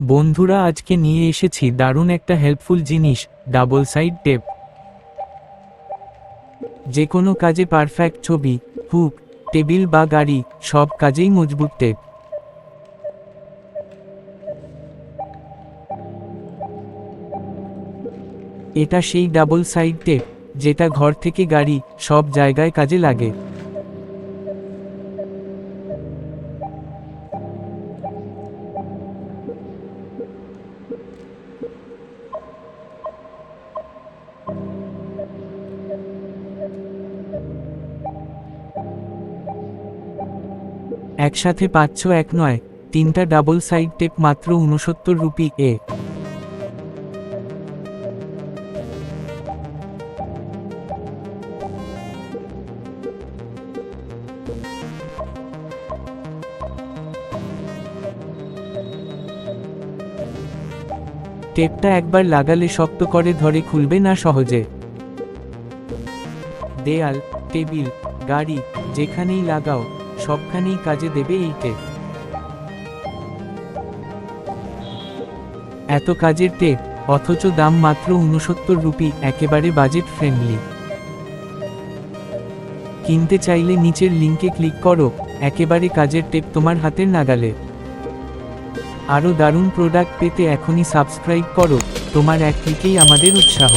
বন্ধুরা, আজকে নিয়ে এসেছি দারুণ একটা হেল্পফুল জিনিস ডাবল সাইড টেপ যে কোনো কাজে পারফেক্ট ছবি হুক টেবিল বা গাড়ি, সব কাজেই মজবুত টেপ এটা সেই ডাবল সাইড টেপ যেটা ঘর থেকে গাড়ি, সব জায়গায় কাজে লাগে। একসাথে পাচ্ছ এক নয়, তিনটা ডাবল সাইড টেপ মাত্র উনসত্তর রুপি এ। টেপটা একবার লাগালে শক্ত করে ধরে খুলবে না সহজে। দেয়াল, টেবিল, গাড়ি, যেখানেই লাগাও সবখানেই কাজে দেবে এই টেপ এত কাজের টেপ অথচ দাম মাত্র উনসত্তর রুপি, একেবারে বাজেট ফ্রেন্ডলি কিনতে চাইলে নিচের লিঙ্কে ক্লিক করো, একেবারে কাজের টেপ তোমার হাতের নাগালে। আরও দারুণ প্রোডাক্ট পেতে এখনই সাবস্ক্রাইব করো, তোমার এক ক্লিকেই আমাদের উৎসাহ।